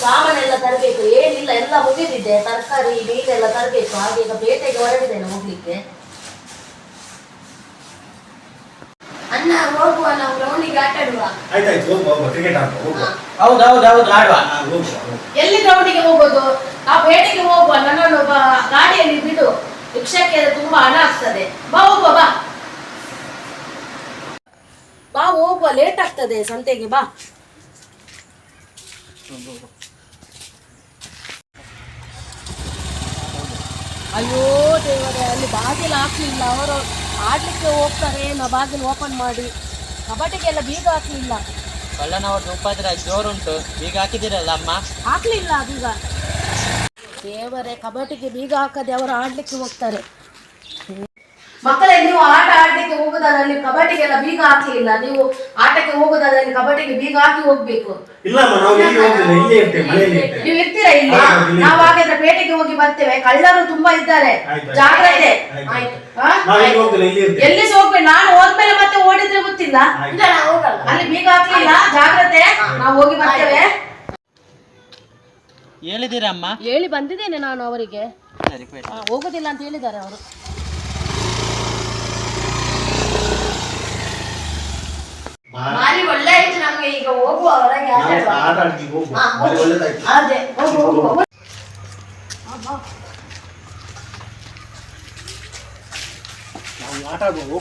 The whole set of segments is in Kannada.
ಸಾಮಾನೆಲ್ಲ ತರಬೇಕು. ಏನಿಲ್ಲ ಎಲ್ಲ ಮುಗಿದಿದ್ದೆ ತರಕಾರಿ ಮೀನೆಲ್ಲ ತರಬೇಕು. ಹಾಗೆ ಈಗ ಬೇಟೆಗೆ ಹೊರಡಿದ್ದೇನೆ ಹೋಗ್ಲಿಕ್ಕೆ. ಅಣ್ಣ ಹೋಗುವ ನಾವು ಗ್ರೌಂಡಿಗೆ ಆಟ ಆಡುವ ಆಯ್ತಾಯ್ತು ಹೋಗುವ ಹೋಗುವ. ಕ್ರಿಕೆಟ್ ಆಡುವ ಹೋಗುವ. ಹೌದು ಹೌದು ಹೌದು ಆಡುವ. ಹಾ, ಹೋಗುವ ಹೋಗುವ. ಎಲ್ಲಿ ಗ್ರೌಂಡಿಗೆ ಹೋಗೋದು? ಆ ಪೇಟೆಗೆ ಹೋಗುವ. ನನ್ನನ್ನು ಬ- ಗಾಡಿಯಲ್ಲಿ ಬಿಡು. ರಿಕ್ಷಕ್ಕೆ ತುಂಬಾ ಹಣ ಆಗ್ತದೆ. ಬಾ ಹೋಗುವ ಬಾ. ಬಾ ಹೋಗುವ. ಲೇಟ್ ಆಗ್ತದೆ ಸಂತೆಗೆ ಬಾ. ಅಯ್ಯೋ ದೇವರೇ ಅಲ್ಲಿ ಬಾಗಿಲು ಹಾಕಲಿಲ್ಲ. ಅವರು ಆಡಲಿಕ್ಕೆ ಹೋಗ್ತಾರೆ ನಾ ಬಾಗಿಲು ಓಪನ್ ಮಾಡಿ. ಕಬಡ್ಡಿಗೆಲ್ಲ ಬೀಗ ಹಾಕಲಿಲ್ಲ. ಕಳ್ಳನವ್ರದ್ದು ಉಪದ್ರ ಜೋರುಂಟು ಬೀಗ ಹಾಕಿದಿರಲ್ಲ ಅಮ್ಮ? ಹಾಕಲಿಲ್ಲ ಬೀಗ. ದೇವರೇ ಕಬಡ್ಡಿಗೆ ಬೀಗ ಹಾಕದೆ ಅವರು ಆಡಲಿಕ್ಕೆ ಹೋಗ್ತಾರೆ. ಮಕ್ಕಳೇ ನೀವು ಆಟ ಆಡ್ಲಿಕ್ಕೆ ಹೋಗುದಾದಲ್ಲಿ ಕಬಡ್ಡಿಗೆಲ್ಲ ಬೀಗ ಹಾಕ್ಲಿಲ್ಲ ನೀವು ಆಟಕ್ಕೆ ಹೋಗುದಾದಲ್ಲಿ ಕಬಡ್ಡಿಗೆ ಬೀಗ ಹಾಕಿ ಹೋಗ್ಬೇಕು. ಇಲ್ಲಮ್ಮ ನಾವು ಇಲ್ಲಿ ಹೋಗುದಿಲ್ಲ ಮನೆಯಲ್ಲಿ ಇರ್ತೇವೆ. ನೀವು ಇರ್ತೀರಾ ಇಲ್ಲಿ? ನಾವು ಹಾಗಾದ್ರೆ ಪೇಟೆಗೆ ಹೋಗಿ ಬರ್ತೇವೆ. ಕಳ್ಳರು ತುಂಬಾ ಇದ್ದಾರೆ. ಇಲ್ಲಿ ಇರ್ತೇವೆ. ಎಲ್ಲಿ ಹೋಗ್ಬೇಕು ನಾನು ಹೋದ್ಮೇಲೆ ಮತ್ತೆ ಓಡಿದ್ರೆ ಗೊತ್ತಿಲ್ಲ. ಅಲ್ಲಿ ಬೀಗ ಹಾಕ್ಲಿಲ್ಲ. ಜಾಗ್ರತೆ. ನಾವು ಹೋಗಿ ಬರ್ತೇವೆ. ಹೇಳಿದಿರಮ್ಮ ಹೇಳಿ ಬಂದಿದ್ದೇನೆ ನಾನು ಅವರಿಗೆ. ಹೋಗುದಿಲ್ಲ ಅಂತ ಹೇಳಿದ್ದಾರೆ ಅವರು. ಬಾ- ಭಾರಿ ಒಳ್ಳೆ ಆಯ್ತು ನಮ್ಗೆ ಈಗ ಹೋಗುವ ಹೊರಗೆ ಹೋಗು. ಅದೇ ಹೋಗು ಹೋಗು ಹೋಗು. ಆಟ ಆಡುವ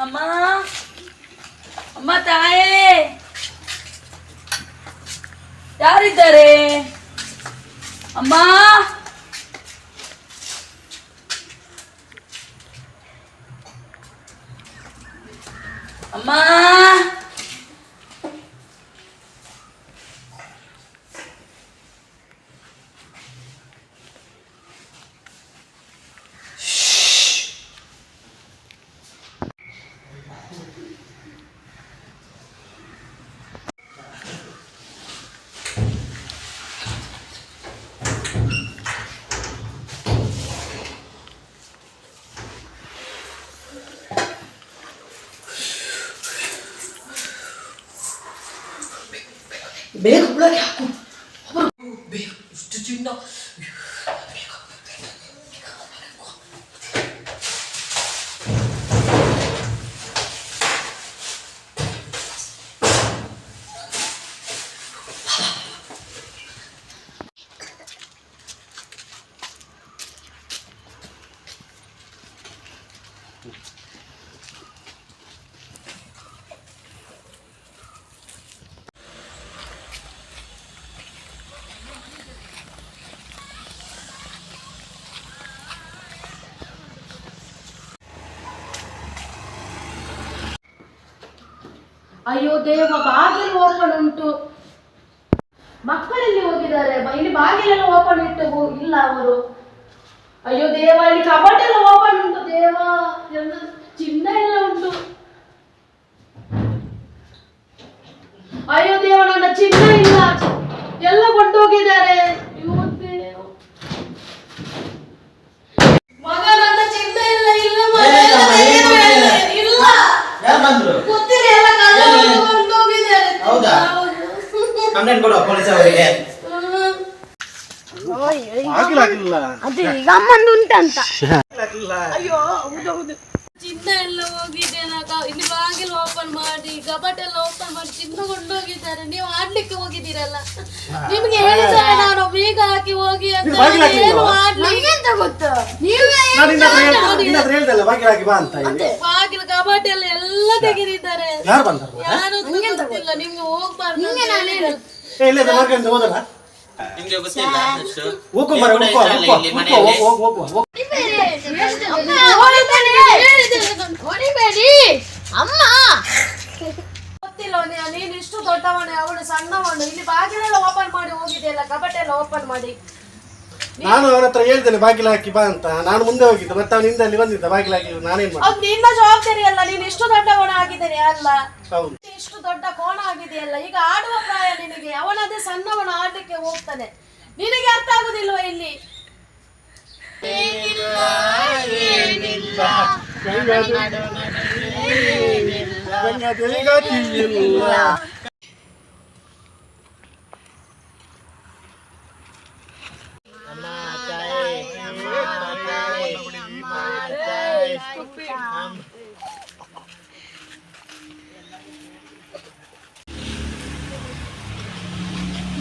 ಅಮ್ಮ ಅಮ್ಮ ತಾಯೇ ಯಾರಿದ್ದಾರೆ ಅಮ್ಮ ಅಮ್ಮ ಬೇಗ ಒಳಗೆ ಹಾಕು ಅವರು ಬೇಗ ಇಷ್ಟು ಚಿನ್ನ ಅಯ್ಯೋ ದೇವ, ಬಾಗಿಲು ಓಪನ್ ಉಂಟು. ಮಕ್ಕಳೆಲ್ಲಿ ಹೋಗಿದ್ದಾರೆ. ಇಲ್ಲಿ ಬಾಗಿಲೆಲ್ಲ ಓಪನ್ ಇಟ್ಟು ಇಲ್ಲ ಅವರು. ಅಯ್ಯೋ ದೇವ, ಇಲ್ಲಿ ಕಬಡ್ ಎಲ್ಲ ಓಪನ್ ಉಂಟು ದೇವ. ಎಲ್ಲ ಚಿನ್ನ ಎಲ್ಲ ಉಂಟು. ಅಯ್ಯೋ ದೇವ, ನನ್ನ ಚಿನ್ನ ಇಲ್ಲ. ಎಲ್ಲ ಕೊಂಡೋಗಿದ್ದಾರೆ ಅಯ್ಯೋ ದೇವ. ಮಗ ನನ್ನ ಚಿನ್ನ ಇಲ್ಲ ಇಲ್ಲ ಮಗ, ಎಲ್ಲ ತೆಗೆದು ಇಲ್ಲ ಯಾರು ಬಂದ್ರು ಗೊತ್ತಿಲ್ಲ ಎಲ್ಲ ಕಳ್ಳ ಏನು, ಏನು? ಕೊಂಡೋಗಿದ್ದಾರೆ ಹೌದಾ? ಹೌದು. ಕಂಪ್ಲೇಂಟ್ ಕೊಡುವ ಪೊಲೀಸ್ ಅವರಿಗೆ ಅವ ಆಗಿಲ್ಲ ಅದು ಈಗ ಅಮ್ಮಂದು ಉಂಟಂತ. ಆಗಿಲ್ಲ ಅಯ್ಯೋ ಚಿನ್ನ ಎಲ್ಲ ಹೋಗಿದೆ ಇಲ್ಲಿ ಬಾಗಿಲು ಓಪನ್ ಮಾಡಿ ಕಬಟ್ ಎಲ್ಲ ಓಪನ್ ಮಾಡಿ ಚಿನ್ನ ಕೊಂಡೋಗಿದ್ದಾರೆ. ನೀವು ಆಡ್ಲಿಕ್ಕೆ ಹೋಗಿದ್ದೀರಲ್ಲ? ನಿಮ್ಗೆ ಹೇಳಿದ್ದಾರೆ ನಾನು ಬೀಗ ಹಾಕಿ ಹೋಗಿ ಅಂತ? ಏನು ಆಡ್ಲಿಕ್ಕೆ ಗೊತ್ತು? ನೀವೇ ಅಂತ ಇಲ್ಲಿ ಬಾಗಿಲು ಕಬಟ್ ಎಲ್ಲ ಎಲ್ಲ ತೆಗೆದಿದ್ದಾರೆ. ಯಾರು ಗೊತ್ತಿಲ್ಲ ನಿಮ್ಗೆ ಹೋಗ್ಬಾರ್ದು ಅಮ್ಮ ಗೊತ್ತಿಲ್ಲ ನೀನು ಇಷ್ಟು ದೊಡ್ಡವನೇ ಅವಳು ಸಣ್ಣವನು ಇಲ್ಲಿ ಬಾಗಿಲೆಲ್ಲ ಓಪನ್ ಮಾಡಿ ಹೋಗಿದೆಯಲ್ಲ ಕಬಟ್ ಎಲ್ಲ ಓಪನ್ ಮಾಡಿ. ನಾನು ಅವನ ಹತ್ರ ಹೇಳ್ತೇನೆ ಬಾಗಿಲು ಹಾಕಿ ಬಾ ಅಂತ. ನಾನು ಮುಂದೆ ಹೋಗಿದ್ದೆ ಮತ್ತೆ ಅವನ ಹಿಂದೆ ಅಲ್ಲಿ ಬಂದಿದ್ದ ಬಾಗಿಲು ಹಾಕಿ ನಾನೇನ್ ಮಾಡಿ ಅದು ನಿನ್ನ ಜವಾಬ್ದಾರಿ ಅಲ್ಲ ನೀನು ಇಷ್ಟು ದೊಡ್ಡವನ ಆಗಿದ್ದೇನೆ ಅಲ್ಲ. ಹೌದು. ಇಷ್ಟು ದೊಡ್ಡ ಕೋಣ ಆಗಿದೆಯಲ್ಲ ಈಗ ಆಡುವ ಪ್ರಾಯ ನಿನಗೆ ಅವನದೇ ಸಣ್ಣವನ ಆಡ್ಲಿಕ್ಕೆ ಹೋಗ್ತಾನೆ. ನಿನಗೆ ಅರ್ಥ ಆಗುದಿಲ್ವಾ ಇಲ್ಲಿ?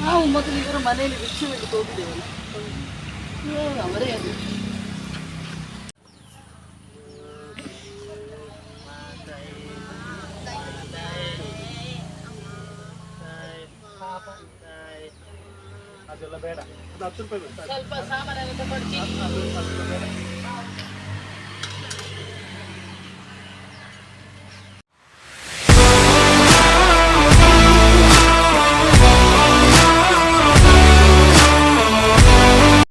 ನಾವು ಮಕ್ಕಳಿಗರ ಮನೆಯಲ್ಲಿ ಭಿಕ್ಷೆ ಬಿಟ್ಟು ಹೋಗಿದ್ದೇವಲ್ಲ ಅವರೇ ಅದು ಅದೆಲ್ಲ ಬೇಡ ಅದು ಹತ್ತು ರೂಪಾಯಿ ಬೇಕು. ಸ್ವಲ್ಪ ಸಾಮಾನೆಲ್ಲ ತಗೊಂಡು